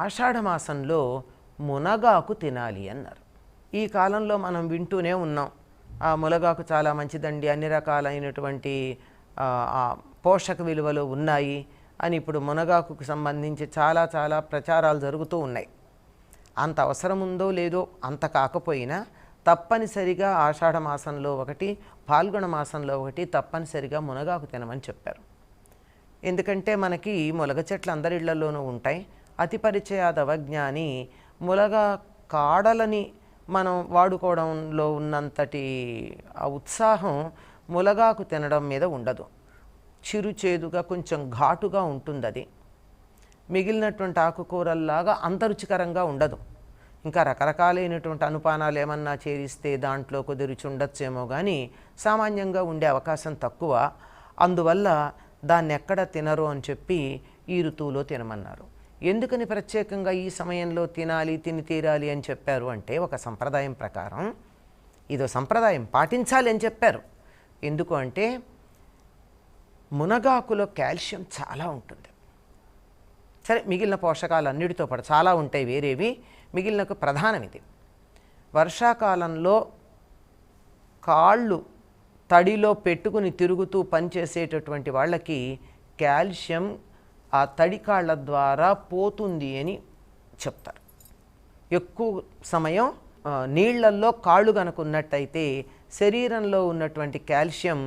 ఆషాఢమాసంలో మునగాకు తినాలి అన్నారు. ఈ కాలంలో మనం వింటూనే ఉన్నాం. ఆ మునగాకు చాలా మంచిదండి. అన్ని రకాలైనటువంటి పోషక విలువలు ఉన్నాయి అని ఇప్పుడు మునగాకుకు సంబంధించి చాలా చాలా ప్రచారాలు జరుగుతూ ఉన్నాయి. అంత అవసరం ఉందో లేదో అంత కాకపోయినా తప్పనిసరిగా ఆషాఢ మాసంలో ఒకటి పాల్గొన మాసంలో ఒకటి తప్పనిసరిగా మునగాకు తినమని చెప్పారు. ఎందుకంటే మనకి ములగ చెట్లు అందరి ఇళ్ళలోనూ ఉంటాయి. అతి పరిచయాదవజ్ఞాని ములగ కాడలని మనం వాడుకోవడంలో ఉన్నంతటి ఆ ఉత్సాహం ములగాకు తినడం మీద ఉండదు. చిరు చేదుగా కొంచెం ఘాటుగా ఉంటుంది అది మిగిలినటువంటి ఆకుకూరల్లాగా అంత రుచికరంగా ఉండదు. ఇంకా రకరకాలైనటువంటి అనుపానాలు ఏమన్నా చేరిస్తే దాంట్లో కొద్ది రుచి ఉండొచ్చేమో కానీ సామాన్యంగా ఉండే అవకాశం తక్కువ. అందువల్ల దాన్ని ఎక్కడ తినరు అని చెప్పి ఈ ఋతువులో తినమన్నారు. ఎందుకని ప్రత్యేకంగా ఈ సమయంలో తినాలి తిని తీరాలి అని చెప్పారు అంటే ఒక సంప్రదాయం ప్రకారం ఇదో సంప్రదాయం పాటించాలి అని చెప్పారు. ఎందుకు అంటే మునగాకులో కాల్షియం చాలా ఉంటుంది. సరే మిగిలిన పోషకాలు అన్నిటితో పాటు చాలా ఉంటాయి వేరేవి. మిగిలిన ప్రధానం ఇది వర్షాకాలంలో కాళ్ళు తడిలో పెట్టుకుని తిరుగుతూ పనిచేసేటటువంటి వాళ్ళకి కాల్షియం ఆ తడి కాళ్ళ ద్వారా పోతుంది అని చెప్తారు. ఎక్కువ సమయం నీళ్ళల్లో కాళ్ళు కనుక ఉన్నట్టయితే శరీరంలో ఉన్నటువంటి కాల్షియం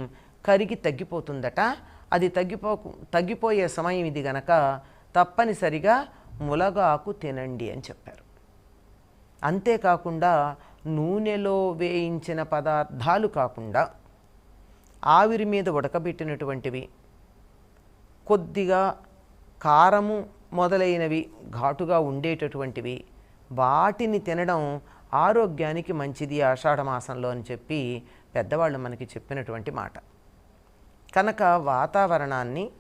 కరిగి తగ్గిపోతుందట. అది తగ్గిపో తగ్గిపోయే సమయం ఇది గనక తప్పనిసరిగా ములగాకు తినండి అని చెప్పారు. అంతేకాకుండా నూనెలో వేయించిన పదార్థాలు కాకుండా ఆవిరి మీద ఉడకబెట్టినటువంటివి. కొద్దిగా కారము మొదలైనవి ఘాటుగా ఉండేటటువంటివి. వాటిని తినడం ఆరోగ్యానికి మంచిది ఆషాఢ మాసంలో అని చెప్పి పెద్దవాళ్ళు మనకి చెప్పినటువంటి మాట. కనుక వాతావరణాన్ని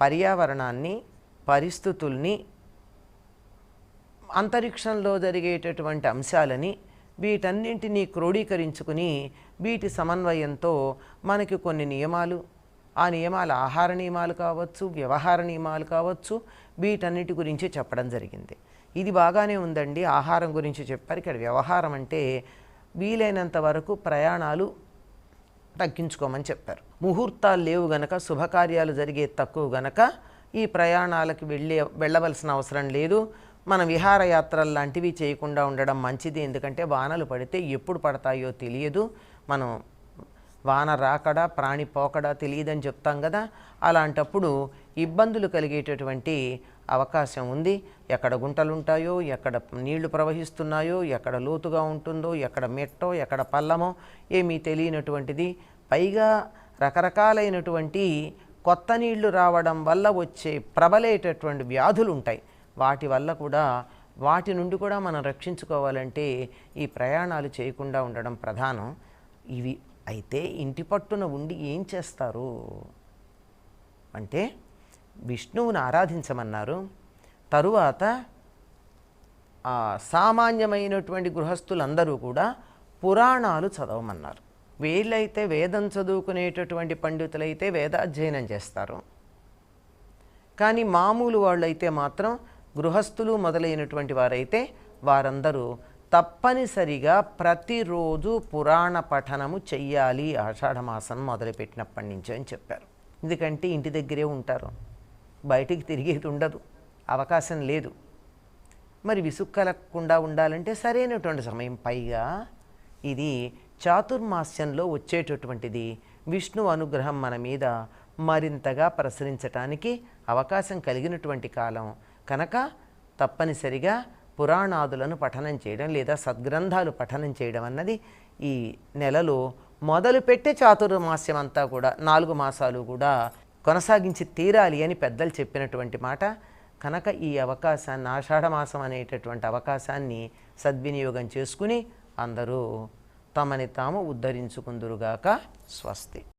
పర్యావరణాన్ని పరిస్థితుల్ని అంతరిక్షంలో జరిగేటటువంటి అంశాలని వీటన్నింటినీ క్రోడీకరించుకుని వీటి సమన్వయంతో మనకి కొన్ని నియమాలు ఆ నియమాలు ఆహార నియమాలు కావచ్చు వ్యవహార నియమాలు కావచ్చు వీటన్నిటి గురించి చెప్పడం జరిగింది. ఇది బాగానే ఉందండి. ఆహారం గురించి చెప్పారు. ఇక్కడ వ్యవహారం అంటే వీలైనంత వరకు ప్రయాణాలు తగ్గించుకోమని చెప్పారు. ముహూర్తాలు లేవు గనక శుభకార్యాలు జరిగే తక్కువ గనక ఈ ప్రయాణాలకు వెళ్ళే వెళ్ళవలసిన అవసరం లేదు. మన విహారయాత్రలు లాంటివి చేయకుండా ఉండడం మంచిది. ఎందుకంటే వానలు పడితే ఎప్పుడు పడతాయో తెలియదు. మనం వాన రాకడా ప్రాణి పోకడా తెలియదని చెప్తాం కదా. అలాంటప్పుడు ఇబ్బందులు కలిగేటటువంటి అవకాశం ఉంది. ఎక్కడ గుంటలు ఉంటాయో ఎక్కడ నీళ్ళు ప్రవహిస్తున్నాయో ఎక్కడ లోతుగా ఉంటుందో ఎక్కడ మెట్టో ఎక్కడ పల్లమో ఏమీ తెలియనటువంటిది. పైగా రకరకాలైనటువంటి కొత్త నీళ్ళు రావడం వల్ల వచ్చే ప్రబలేటటువంటి వ్యాధులు ఉంటాయి వాటి వల్ల కూడా వాటి నుండి కూడా మనం రక్షించుకోవాలంటే ఈ ప్రయాణాలు చేయకుండా ఉండడం ప్రధానం. ఇవి అయితే ఇంటి పట్టున ఉండి ఏం చేస్తారు? అంటే విష్ణువుని ఆరాధించమన్నారు. తరువాత సామాన్యమైనటువంటి గృహస్థులందరూ కూడా పురాణాలు చదవమన్నారు. వీళ్ళైతే వేదం చదువుకునేటటువంటి పండితులైతే వేదాధ్యయనం చేస్తారు. కానీ మామూలు వాళ్ళైతే మాత్రం గృహస్థులు మొదలైనటువంటి వారైతే వారందరూ తప్పనిసరిగా ప్రతిరోజు పురాణ పఠనము చెయ్యాలి ఆషాఢమాసం మొదలుపెట్టినప్పటి నుంచి అని చెప్పారు. ఎందుకంటే ఇంటి దగ్గరే ఉంటారు. బయటికి తిరిగేది ఉండదు. అవకాశం లేదు. మరి విసుక్కలకుండా ఉండాలంటే సరైనటువంటి సమయం. పైగా ఇది చాతుర్మాస్యంలో వచ్చేటటువంటిది. విష్ణు అనుగ్రహం మన మీద మరింతగా ప్రసరించటానికి అవకాశం కలిగినటువంటి కాలం. కనుక తప్పనిసరిగా పురాణాదులను పఠనం చేయడం లేదా సద్గ్రంథాలు పఠనం చేయడం అన్నది ఈ నెలలో మొదలుపెట్టే చాతుర్మాస్యం అంతా కూడా నాలుగు మాసాలు కూడా కొనసాగించి తీరాలి అని పెద్దలు చెప్పినటువంటి మాట. కనుక ఈ అవకాశాన్ని ఆషాఢమాసం అనేటటువంటి అవకాశాన్ని సద్వినియోగం చేసుకుని అందరూ తమని తాము ఉద్ధరించుకుందురుగాక. స్వస్తి.